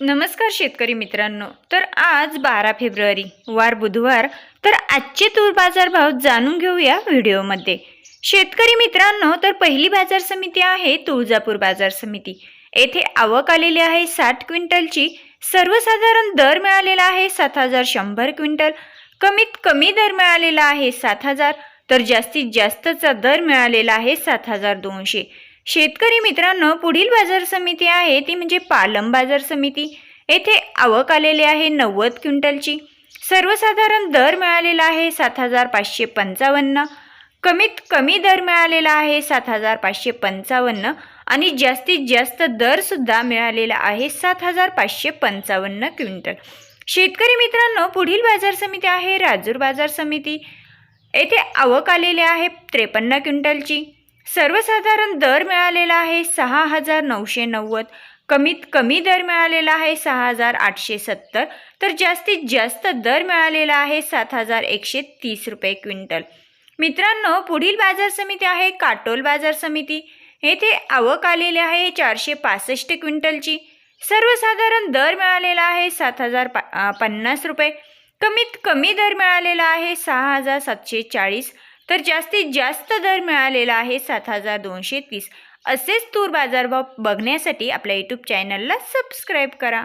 नमस्कार शेतकरी मित्रांनो. तर आज बारा फेब्रुवारी वार बुधवार तर आजचे तूर बाजार भाव जाणून घेऊया व्हिडिओमध्ये. शेतकरी मित्रांनो तर पहिली बाजार समिती आहे तुळजापूर बाजार समिती. येथे आवक आलेली आहे साठ क्विंटलची. सर्वसाधारण दर मिळालेला आहे सात हजार शंभर क्विंटल. कमीत कमी दर मिळालेला आहे सात हजार तर जास्तीत जास्तचा दर मिळालेला आहे सात हजार दोनशे. शेतकरी मित्रांनो पुढील बाजार समिती आहे ती म्हणजे पालम बाजार समिती. येथे आवक आलेली आहे नव्वद क्विंटलची. सर्वसाधारण दर मिळालेला आहे सात हजार पाचशे पंचावन्न. कमीत कमी दर मिळालेला आहे सात हजार पाचशे पंचावन्न. आणि जास्तीत जास्त दरसुद्धा मिळालेला आहे सात हजार पाचशे पंचावन्न क्विंटल. शेतकरी मित्रांनो पुढील बाजार समिती आहे राजूर बाजार समिती. येथे आवक आलेली आहे त्रेपन्न क्विंटलची. सर्वसाधारण दर मिळालेला आहे सहा हजार नऊशे नव्वद. कमीत कमी दर मिळालेला आहे सहा हजार आठशे सत्तर. तर जास्तीत जास्त दर मिळालेला आहे सात हजार एकशे तीस रुपये क्विंटल. मित्रांनो पुढील बाजार समिती आहे काटोल बाजार समिती. येथे आवक आलेली आहे चारशे पासष्ट क्विंटलची. सर्वसाधारण दर मिळालेला आहे सात हजार पा पन्नास रुपये. कमीत कमी दर मिळालेला आहे सहा हजार सातशे चाळीस. तर जास्तीत जास्त दर मिळालेला आहे सात हजार दोनशे तीस. असेच तूर बाजारभाव बघण्यासाठी आपल्या यूट्यूब चॅनलला सबस्क्राईब करा.